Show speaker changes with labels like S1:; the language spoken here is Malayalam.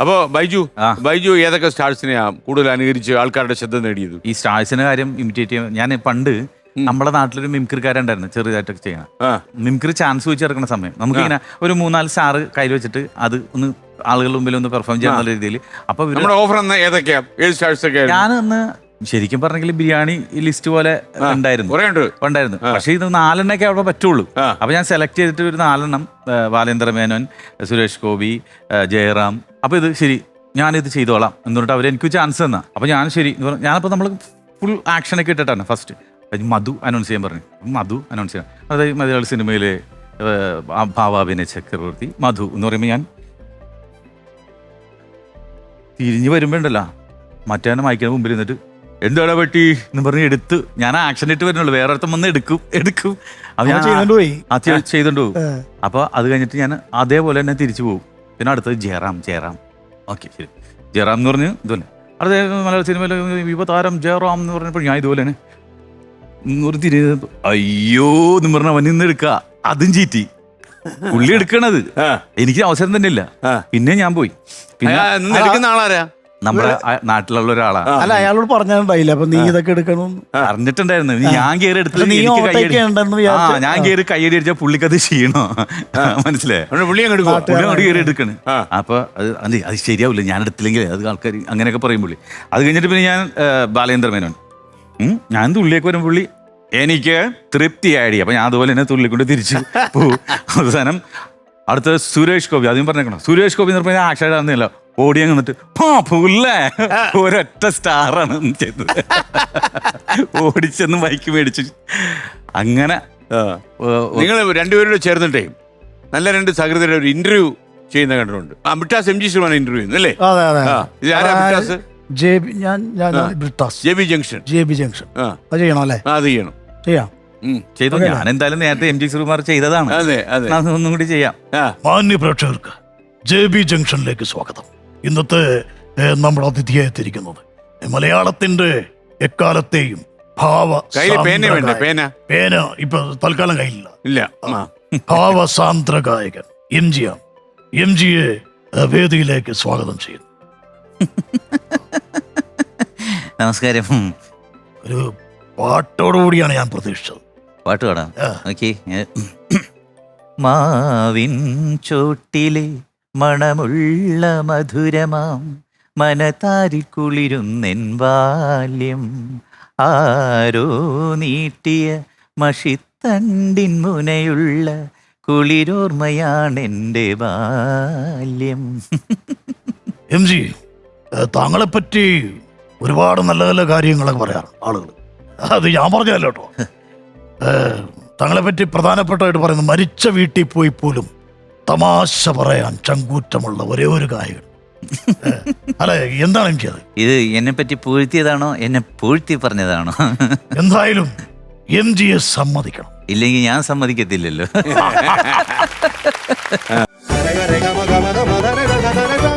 S1: അപ്പോ ബൈജു
S2: ആ.
S1: ബൈജു ഏതൊക്കെ സ്റ്റാർസിനെയാ കൂടുതൽ അനുകരിച്ച് ആൾക്കാരുടെ ശ്രദ്ധ നേടിയത്?
S2: ഈ സ്റ്റാഴ്സിന്റെ കാര്യം ഇമിറ്റേറ്റ് ചെയ്യാൻ ഞാൻ പണ്ട് നമ്മുടെ നാട്ടിലൊരു മിമിക്രിക്കാരുണ്ടായിരുന്നു ചെറുതായിട്ടൊക്കെ ചെയ്യണം.
S1: മിംക്രി
S2: മിമിക്രി ചാൻസ് വെച്ച് ഇറക്കുന്ന സമയം. നമുക്കിങ്ങനെ ഒരു മൂന്നാൽ സ്റ്റാർ കയ്യിൽ വെച്ചിട്ട് അത് ഒന്ന് ആളുകളുടെ മുമ്പിൽ ഒന്ന് പെർഫോം ചെയ്യാൻ രീതിയിൽ. അപ്പൊ ഇവർ
S1: നമ്മുടെ ഓഫർ എന്ന ഏതൊക്കെയാ? ഏത് സ്റ്റാർസ് ഒക്കെ ആയിരുന്നു?
S2: ഞാൻ അന്ന് ശരിക്കും പറഞ്ഞെങ്കിൽ ബിരിയാണി ലിസ്റ്റ് പോലെ ഉണ്ടായിരുന്നു.
S1: കുറേ ഉണ്ട്.
S2: ഉണ്ടായിരുന്നു. പക്ഷേ ഇത് നാലെണ്ണൊക്കെ അവിടെ പറ്റുള്ളൂ. അപ്പൊ ഞാൻ സെലക്ട് ചെയ്തിട്ട് ഒരു നാലെണ്ണം ബാലേന്ദ്ര മേനോൻ സുരേഷ് ഗോപി ജയറാം. അപ്പൊ ഇത് ശരി ഞാനിത് ചെയ്തോളാം എന്നിട്ട് അവർ എനിക്ക് ചാൻസ് തന്നാ. അപ്പൊ ഞാൻ ശരി എന്ന് പറഞ്ഞ് ഞാനപ്പോൾ നമ്മൾ ഫുൾ ആക്ഷനൊക്കെ ഇട്ടിട്ടാണ് ഫസ്റ്റ് മധു അനൗൺസ് ചെയ്യാൻ പറഞ്ഞു. മധു അനൗൺസ് ചെയ്യാൻ അതായത് മലയാള സിനിമയിലെ ഭാവാഭിനയ ചക്രവർത്തി മധു എന്ന് പറയുമ്പോൾ ഞാൻ തിരിഞ്ഞു വരുമ്പോണ്ടല്ലോ മറ്റേ മയക്കുന്ന മുമ്പിൽ നിന്നിട്ട് എന്താണ് പറ്റി എന്ന് പറഞ്ഞ് എടുത്ത് ഞാൻ ആക്ഷൻ ഇട്ട് വരുന്നുള്ളൂ. വേറെ അടുത്തും വന്ന് എടുക്കും എടുക്കും. അപ്പൊ ഞാൻ
S3: ചെയ്തോണ്ട് പോയി.
S2: ചെയ്- ചെയ്തോണ്ട് പോകും അപ്പൊ അത് കഴിഞ്ഞിട്ട് ഞാൻ അതേപോലെ തന്നെ തിരിച്ചു പോകും പിന്നെ അടുത്തത് ജയറാം ജയറാം. ഓക്കെ ശരി. ജയറാം എന്ന് പറഞ്ഞ് ഇതുപോലെ. അടുത്ത മലയാള സിനിമയിലെ യുവതാരം ജയറാം എന്ന് പറഞ്ഞപ്പോൾ ഞാൻ ഇതുപോലെ തന്നെ ഒരു തിരി അയ്യോ എന്ന് പറഞ്ഞ അവൻ നിന്ന് എടുക്കുക. അതും ചീറ്റി. പുള്ളി എടുക്കണത്. എനിക്ക് അവസരം തന്നെ ഇല്ല പിന്നെ ഞാൻ പോയി. പിന്നെ
S1: എടുക്കുന്ന ആളാരാ?
S2: നമ്മുടെ നാട്ടിലുള്ള ഒരാളാണ്
S3: അല്ല അയാളോട് പറഞ്ഞിട്ടുണ്ടായില്ല അപ്പൊ നീ ഇതൊക്കെ എടുക്കണം.
S2: അറിഞ്ഞിട്ടുണ്ടായിരുന്നു. ഞാൻ കയറി എടുത്തിട്ട്
S3: നീ
S2: എനിക്ക്
S3: ഉണ്ടെന്ന്
S2: ഞാൻ കയറി കയ്യടി അടിച്ചാൽ പുള്ളിക്കത് ക്ഷീണോ? മനസ്സിലായോ?
S1: പുള്ളി
S2: അങ്ങോട്ട് കയറി എടുക്കണ്. അപ്പൊ അത് അത് ശരിയാവില്ല ഞാൻ എടുത്തില്ലെങ്കിൽ അത് ആൾക്കാർ അങ്ങനെയൊക്കെ പറയും പുള്ളി. അത് കഴിഞ്ഞിട്ട് പിന്നെ ഞാൻ ബാലേന്ദ്ര മേനോൻ ഞാൻ തുള്ളിയൊക്കെ വരും പുള്ളി എനിക്ക് തൃപ്തി തൃപ്തിയായി അപ്പൊ ഞാൻ അതുപോലെ തന്നെ തുള്ളിക്കൊണ്ട് തിരിച്ചു പോകും അവസാനം അടുത്ത സുരേഷ് ഗോപി ആദ്യം പറഞ്ഞേക്കണം? സുരേഷ് ഗോപി എന്ന് പറഞ്ഞാൽ ആക്ഷേടാന്നില്ല ഓടി അങ്ങ് നിന്നിട്ട് പാ പുല്ലേ? ഒരൊറ്റ സ്റ്റാറാണ് ചെയ്തത്. ഓടിച്ചെന്ന് ബൈക്ക് മേടിച്ചു. അങ്ങനെ
S1: നിങ്ങൾ രണ്ടുപേരോട് ചേർന്നിട്ടേ നല്ല രണ്ട് സഹൃദയുടെ ഒരു ഇന്റർവ്യൂ ചെയ്യുന്ന കണ്ടിട്ടുണ്ട്. ആ മിട്ടാസ് എം ജി ശ്രീമാൻ ഇന്റർവ്യൂ അല്ലേ?
S3: അതെ അതെ. ജെ ബി ഞാൻ ഞാൻ Brittas.
S1: J B junction.
S3: J B junction.
S1: ആ.
S3: അത് ചെയ്യണം അല്ലേ?
S1: അത് ചെയ്യണം.
S3: ചെയ്യാം.
S2: ചെയ്തു. ഞാൻ എന്തായാലും നേരത്തെ എം ജി ശ്രീകുമാർ ചെയ്തതാണ്.
S1: അതെ അതെ.
S2: ഒന്നും കൂടി ചെയ്യാം.
S1: ആ.
S4: മാന്യ പ്രേക്ഷകർക്ക് ജെ ബി ജംഗ്ഷനിലേക്ക് സ്വാഗതം. ഇന്നത്തെ നമ്മുടെ അതിഥിയെ എത്തിയിരിക്കുന്നത് മലയാളത്തിന്റെ എക്കാലത്തെയും ഭാവ
S1: പേന വേണ്ടേ? പേന?
S4: പേന ഇപ്പൊ തൽക്കാലം കയ്യിലില്ല.
S1: ഇല്ല.
S4: ഭാവസാന്ദ്ര ഗായകൻ എം ജി ആണ്. എം ജിയെ വേദിയിലേക്ക് സ്വാഗതം ചെയ്യുന്നു.
S2: നമസ്കാരം.
S4: ഒരു പാട്ടോടുകൂടിയാണ് ഞാൻ പ്രതീക്ഷിച്ചത്.
S2: പാട്ട് പാടാം. ഓക്കെ. മാവിൻ ചോട്ടിലെ മണമുള്ള മധുരമാം മനതാരി കുളിരുന്നെൻ ബാല്യം. ആരോ നീട്ടിയ മഷിത്തണ്ടിൻ മുനയുള്ള കുളിരോർമ്മയാണെന്റെ ബാല്യം.
S4: എം ജി താങ്കളെ താങ്കളെപ്പറ്റി ഒരുപാട് നല്ല നല്ല കാര്യങ്ങളൊക്കെ പറയാറ് ആളുകൾ അത് ഞാൻ പറഞ്ഞല്ലോ കേട്ടോ. താങ്കളെപ്പറ്റി പ്രധാനപ്പെട്ടതായിട്ട് പറയുന്നത് മരിച്ച വീട്ടിൽ പോയി പോലും തമാശ പറയാൻ ചങ്കൂറ്റമുള്ള ഒരേ ഒരു ഗായകൻ. അല്ലെ എന്താണ് എനിക്ക്
S2: ഇത് എന്നെ പറ്റി പൂഴ്ത്തിയതാണോ? എന്നെ പൂഴ്ത്തി പറഞ്ഞതാണോ?
S4: എന്തായാലും എം ജിയെ സമ്മതിക്കണം.
S2: ഇല്ലെങ്കിൽ ഞാൻ സമ്മതിക്കത്തില്ലല്ലോ.